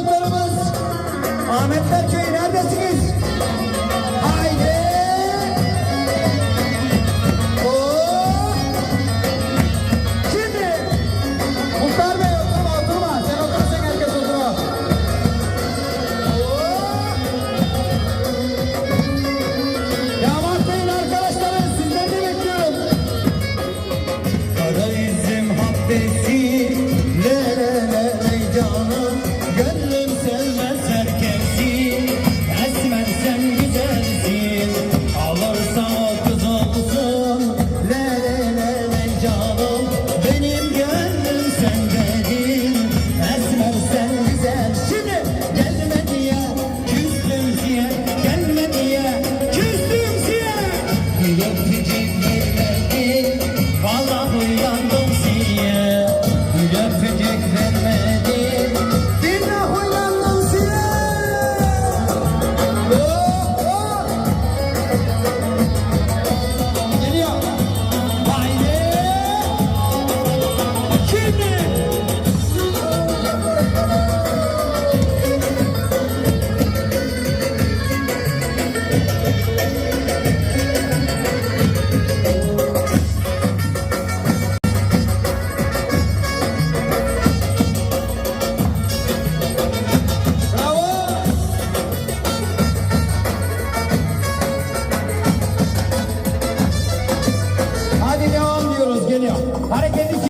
Çocuklarımız Ahmet Berköy neredesiniz? Haydi! Hop! Şimdi Muhtar Bey oturma oturma. Sen otursan herkes oturma. Hop! Bey'in arkadaşları sizleri bekliyorum. Kara izim hapis Vallahi uyandım seni Öpecek vermedim Billah uyandım. Geliyor Haydi Şimdi Haydi devam diyoruz geliyor. Hareketi